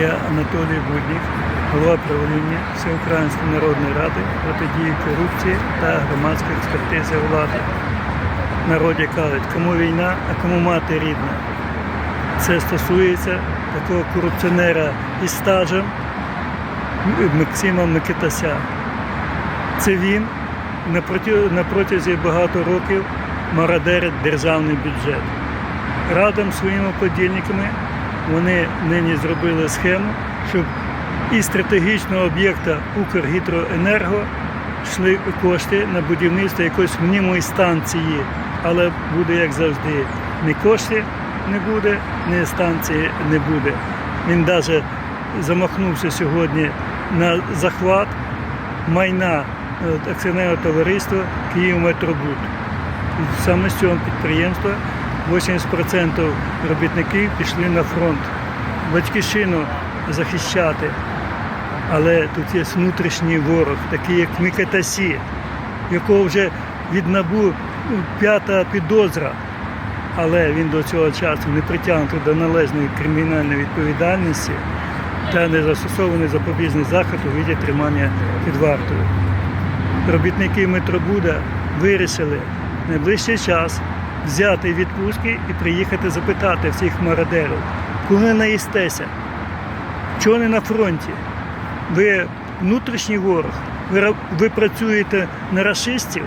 Я Анатолій Буднік, голова правління Всеукраїнської народної ради протидії корупції та громадської експертизи влади. Народі кажуть, кому війна, а кому мати рідна. Це стосується такого корупціонера із стажем Максима Микитася. Це він на протязі багато років мародерить державний бюджет. Разом зі своїми подільниками вони нині зробили схему, щоб із стратегічного об'єкта Укргідроенерго йшли кошти на будівництво якоїсь мнімої станції, але буде як завжди. Ні коштів не буде, ні станції не буде. Він навіть замахнувся сьогодні на захват майна е, акціонерного товариства Київметробуд. Саме з цього підприємства 80% робітників пішли на фронт. Батьківщину захищати. Але тут є внутрішній ворог, такий як Микитасі, якого вже від НАБУ ну, п'ята підозра. Але він до цього часу не притягнутий до належної кримінальної відповідальності та не застосований запобіжний захід у віді тримання під вартою. Робітники Метробуда вирішили найближчий час взяти відпустки і приїхати запитати всіх мародерів, коли наїстеся, чого не на фронті. Ви внутрішній ворог, ви, ви працюєте на расистів,